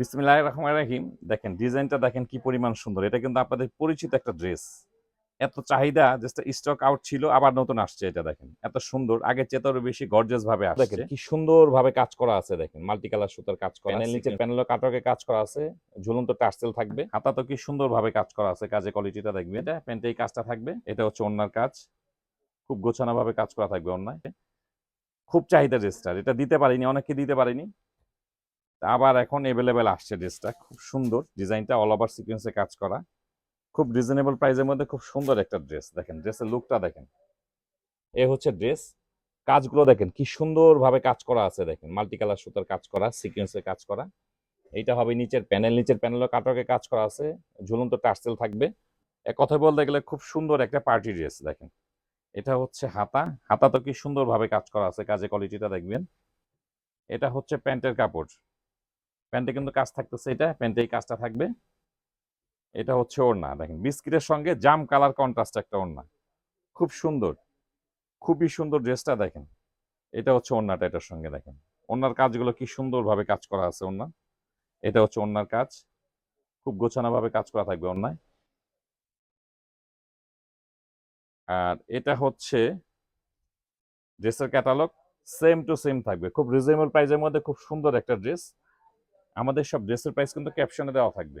বিসমিল্লাহ রহমান রাহিম। দেখেন ডিজাইনটা দেখেন কি পরিমাণ সুন্দর। এটা কিন্তু আপনাদের পরিচিত একটা ড্রেস। এত চাহিদা যেটা স্টক আউট ছিল আবার নতুন আসছে এটা দেখেন। এত সুন্দর আগে চেতারও বেশি গর্জিয়াস ভাবে আসছে। দেখেন কি সুন্দর ভাবে কাজ করা আছে দেখেন। মাল্টি কালার সুতার কাজ করা প্যানেল নিচে প্যানেল কাটকে কাজ করা আছে। ঝুলন্ত টার্সেল থাকবে। হাতা তো কি সুন্দর ভাবে কাজ করা আছে কাজে কোয়ালিটিটা দেখবে। এটা প্যান্টে এই কাজটা থাকবে। এটা হচ্ছে অন্যার কাজ। খুব গোছানো ভাবে কাজ করা থাকবে অন্যায় খুব চাহিদা ড্রেসটার। এটা দিতে পারিনি অনেককে দিতে পারিনি। আবার এখন এভেলেবেল আসছে ড্রেসটা খুব সুন্দর। ডিজাইনটা অল ওভার সিকোয়েন্সে কাজ করা। খুব রিজনেবল প্রাইসের মধ্যে খুব সুন্দর একটা ড্রেস দেখেন। ড্রেসের লুকটা দেখেন। এ হচ্ছে ড্রেস কাজগুলো দেখেন, কি সুন্দরভাবে কাজ করা আছে দেখেন। মাল্টি কালার সুতার কাজ করা সিকোয়েন্সে কাজ করা। এইটা হবে নিচের প্যানেল নিচের প্যানেলও কাটকে কাজ করা আছে। ঝুলন্ত টার্সেল থাকবে। এক কথা বলতে গেলে খুব সুন্দর একটা পার্টি ড্রেস দেখেন। এটা হচ্ছে হাতা। হাতা তো কি সুন্দরভাবে কাজ করা আছে। কাজে কোয়ালিটিটা দেখবেন। এটা হচ্ছে প্যান্টের কাপড়। প্যান্টে কিন্তু কাজ থাকতেছে এটা প্যান্টে এই কাজটা থাকবে। এটা হচ্ছে ওড়না, দেখেন, বিস্কিটের সঙ্গে জাম কালার কন্ট্রাস্ট একটা ওড়না। খুব সুন্দর, খুবই সুন্দর ড্রেসটা দেখেন। এটা হচ্ছে ওড়নাটা এটার সঙ্গে, দেখেন। ওড়নার কাজগুলো কি সুন্দরভাবে কাজ করা আছে ওড়না। এটা হচ্ছে ওড়নার কাজ, খুব গোছানোভাবে কাজ করা থাকবে ওড়নায়। আর এটা হচ্ছে ড্রেসের ক্যাটালগ, সেম টু সেম থাকবে। খুব রিজনেবল প্রাইসের মধ্যে খুব সুন্দর একটা ড্রেস। আমাদের সব ড্রেসের প্রাইস কিন্তু ক্যাপশনে দেওয়া থাকবে।